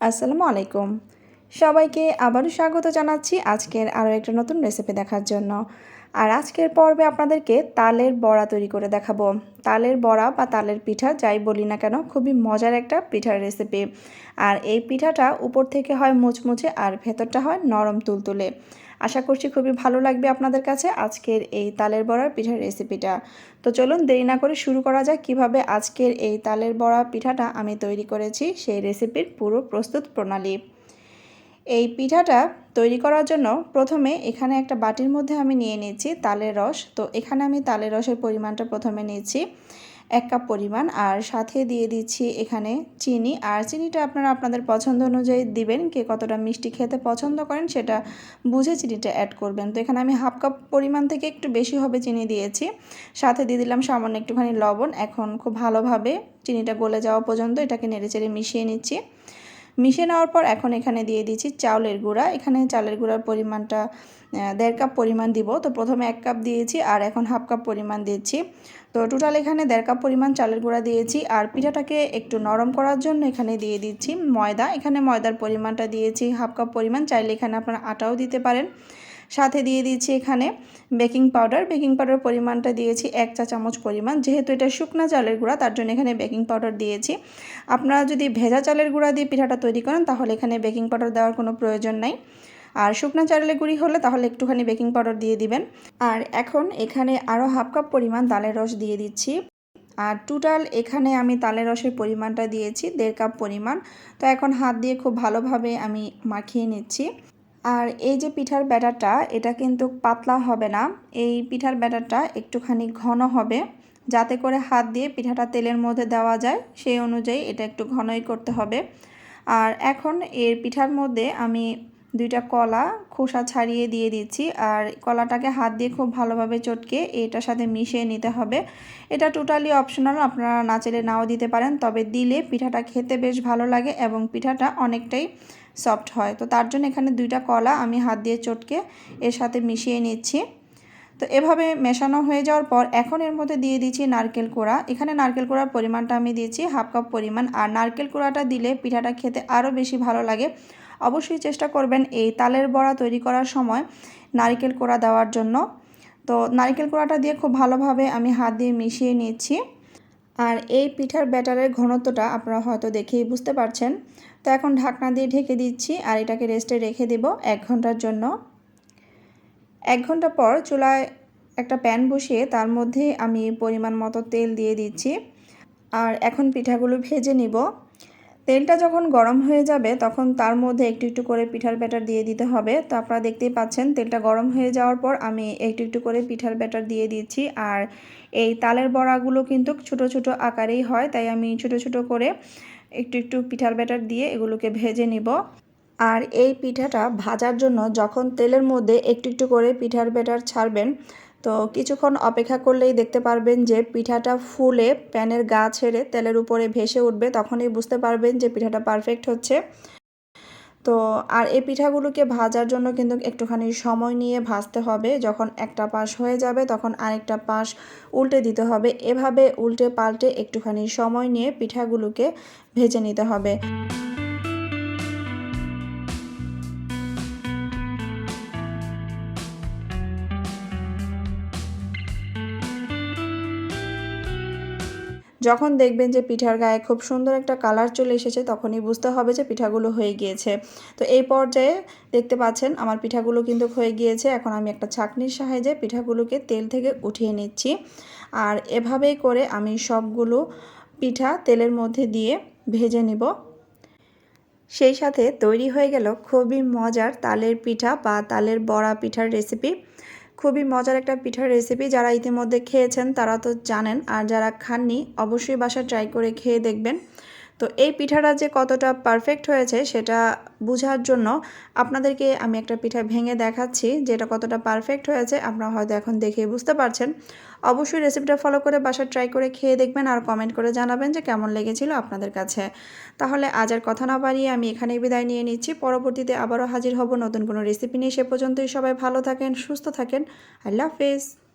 আসসালামু আলাইকুম। সবাইকে আবারও স্বাগত জানাচ্ছি আজকের আরও একটা নতুন রেসিপি দেখার জন্য। আর আজকের পর্বে আপনাদেরকে তালের বড়া তৈরি করে দেখাবো। তালের বড়া বা তালের পিঠা যাই বলি না কেন, খুবই মজার একটা পিঠার রেসিপি আর এই পিঠাটা উপর থেকে হয় মুচমুচে আর ভেতরটা হয় নরম তুলতুলে। আশা করছি খুবই ভালো লাগবে আপনাদের কাছে আজকের এই তালের বড়ার পিঠার রেসিপিটা তো চলুন দেরি না করে শুরু করা যাক কীভাবে আজকের এই তালের বড়া পিঠাটা আমি তৈরি করেছি সেই রেসিপির পুরো প্রস্তুত প্রণালী। এই পিঠাটা তৈরি করার জন্য প্রথমে এখানে একটা বাটির মধ্যে আমি নিয়ে নিয়েছি তালের রস। তো এখানে আমি তালের রসের পরিমাণটা প্রথমে নিয়েছি এক কাপ পরিমাণ। আর সাথে দিয়ে দিচ্ছি এখানে চিনি। আর চিনিটা আপনারা আপনাদের পছন্দ অনুযায়ী দিবেন, কে কতটা মিষ্টি খেতে পছন্দ করেন সেটা বুঝে চিনিটা অ্যাড করবেন। তো এখানে আমি হাফ কাপ পরিমাণ থেকে একটু বেশি হবে চিনি দিয়েছি। সাথে দিয়ে দিলাম সামান্য একটুখানি লবণ। এখন খুব ভালোভাবে চিনিটা গলে যাওয়া পর্যন্ত এটাকে নেড়েচেড়ে মিশিয়ে নিচ্ছি। মিশিয়ে নেওয়ার পর এখন এখানে দিয়ে দিচ্ছি চাউলের গুঁড়া। এখানে চালের গুঁড়ার পরিমাণটা দেড় কাপ পরিমাণ দিব। তো প্রথমে এক কাপ দিয়েছি আর এখন হাফ কাপ পরিমাণ দিচ্ছি। তো টোটাল এখানে দেড় কাপ পরিমাণ চালের গুঁড়া দিয়েছি আর পিঠাটাকে একটু নরম করার জন্য এখানে দিয়ে দিচ্ছি ময়দা। এখানে ময়দার পরিমাণটা দিয়েছি হাফ কাপ পরিমাণ। চাইলে এখানে আপনারা আটাও দিতে পারেন। সাথে দিয়ে দিচ্ছি এখানে বেকিং পাউডার। বেকিং পাউডার পরিমাণটা দিয়েছি এক চা চামচ পরিমাণ। যেহেতু এটা শুকনা চালের গুঁড়া, তার জন্য এখানে বেকিং পাউডার দিয়েছি। আপনারা যদি ভেজা চালের গুঁড়া দিয়ে পিঠাটা তৈরি করেন, তাহলে এখানে বেকিং পাউডার দেওয়ার কোনো প্রয়োজন নাই। আর শুকনো চালের গুঁড়ি হলে তাহলে একটুখানি বেকিং পাউডার দিয়ে দিবেন। আর এখন এখানে আরও হাফ কাপ পরিমাণ তালের রস দিয়ে দিচ্ছি। আর টোটাল এখানে আমি তালের রসের পরিমাণটা দিয়েছি, দেড় কাপ পরিমাণ। তো এখন হাত দিয়ে খুব ভালোভাবে আমি মাখিয়ে নিচ্ছি। আর এই যে পিঠার ব্যাটারটা, এটা কিন্তু পাতলা হবে না। এই পিঠার ব্যাটারটা একটুখানি ঘন হবে, যাতে করে হাত দিয়ে পিঠাটা তেলের মধ্যে দেওয়া যায়, সেই অনুযায়ী এটা একটু ঘনই করতে হবে। আর এখন এর পিঠার মধ্যে আমি দুইটা কলা, খোসা ছাড়িয়ে দিয়ে দিচ্ছি, আর কলাটাকে হাত দিয়ে খুব ভালোভাবে চটকে এটার সাথে মিশিয়ে নিতে হবে। এটা টোটালি অপশনাল আপনারা না চেলে নাও দিতে পারেন, তবে দিলে পিঠাটা খেতে বেশ ভালো লাগে এবং পিঠাটা অনেকটাই সফট হয়। তো তার জন্য এখানে দুইটা কলা আমি হাত দিয়ে চটকে এর সাথে মিশিয়ে নিচ্ছি। তো এভাবে মেশানো হয়ে যাওয়ার পর এখন এর মধ্যে দিয়ে দিচ্ছি নারকেল কোড়া। এখানে নারকেল কোড়ার পরিমাণটা আমি দিয়েছি হাফ কাপ পরিমাণ। আর নারকেল কোড়াটা দিলে পিঠাটা খেতে আরও বেশি ভালো লাগে। অবশ্যই চেষ্টা করবেন এই তালের বড়া তৈরি করার সময় নারকেল কোড়া দেওয়ার জন্য। তো নারকেল কোড়াটা দিয়ে খুব ভালোভাবে আমি হাত দিয়ে মিশিয়ে নিচ্ছি। আর এই পিঠার ব্যাটারের ঘনত্বটা আপনারা হয়তো দেখেই বুঝতে পারছেন। তো এখন ঢাকনা দিয়ে ঢেকে দিচ্ছি আর এটাকে রেস্টে রেখে দেব এক ঘণ্টার জন্য। এক ঘণ্টা পর চুলায় একটা প্যান বসিয়ে তার মধ্যে আমি পরিমাণ মতো তেল দিয়ে দিচ্ছি। আর এখন পিঠাগুলো ভেজে নিব। তেলটা যখন গরম হয়ে যাবে, তখন তার মধ্যে একটু একটু করে পিঠার ব্যাটার দিয়ে দিতে হবে। তো আপনারা দেখতেই পাচ্ছেন, তেলটা গরম হয়ে যাওয়ার পর আমি একটু একটু করে পিঠার ব্যাটার দিয়ে দিচ্ছি। আর এই তালের বড়াগুলো কিন্তু ছোট ছোট আকারেই হয়, তাই আমি ছোট ছোট করে একটু একটু পিঠার ব্যাটার দিয়ে এগুলোকে ভেজে নিব। আর এই পিঠাটা ভাজার জন্য যখন তেলের মধ্যে একটু একটু করে পিঠার ব্যাটার ছাড়বেন তো কিছুক্ষণ অপেক্ষা করলেই দেখতে পারবেন যে পিঠাটা ফুলে প্যানের গা ছেড়ে তেলের উপরে ভেসে উঠবে, তখনই বুঝতে পারবেন যে পিঠাটা পারফেক্ট হচ্ছে। তো আর এই পিঠাগুলোকে ভাজার জন্য কিন্তু একটুখানি সময় নিয়ে ভাজতে হবে। যখন একটা পাশ হয়ে যাবে, তখন আরেকটা পাশ উল্টে দিতে হবে। এভাবে উল্টে পাল্টে একটুখানি সময় নিয়ে পিঠাগুলোকে ভেজে নিতে হবে। যখন দেখবেন যে পিঠার গায়ে খুব সুন্দর একটা কালার চলে এসেছে, তখনই বুঝতে হবে যে পিঠাগুলো হয়ে গিয়েছে। তো এই পর্যায়ে দেখতে পাচ্ছেন আমার পিঠাগুলো কিন্তু হয়ে গিয়েছে। এখন আমি একটা ছাকনির সাহায্যে পিঠাগুলোকে তেল থেকে উঠিয়ে নিচ্ছি। আর এভাবেই করে আমি সবগুলো পিঠা তেলের মধ্যে দিয়ে ভেজে নিব। সেই সাথে তৈরি হয়ে গেল খুবই মজার তালের পিঠা বা তালের বড়া পিঠার রেসিপি খুবই মজার একটা পিঠার রেসিপি যারা ইতিমধ্যে খেয়েছেন তারা তো জানেন। আর যারা খাননি, অবশ্যই বাসা ট্রাই করে খেয়ে দেখবেন। তো এই পিঠাটা যে কতটা পারফেক্ট হয়েছে সেটা বোঝার জন্য আপনাদেরকে আমি একটা পিঠা ভেঙে দেখাচ্ছি যে এটা কতটা পারফেক্ট হয়েছে, আপনারা হয়তো এখন দেখে বুঝতে পারছেন। অবশ্যই রেসিপিটা ফলো করে বাসা ট্রাই করে খেয়ে দেখবেন আর কমেন্ট করে জানাবেন যে কেমন লেগেছিল আপনাদের কাছে। তাহলে আজ আর কথা না বাড়িয়ে আমি এখানেই বিদায় নিয়ে নিচ্ছি। পরবর্তীতে আবারও হাজির হব নতুন কোনো রেসিপি নিয়ে। সে পর্যন্তই সবাই ভালো থাকেন, সুস্থ থাকেন। আল্লাহ হাফেজ।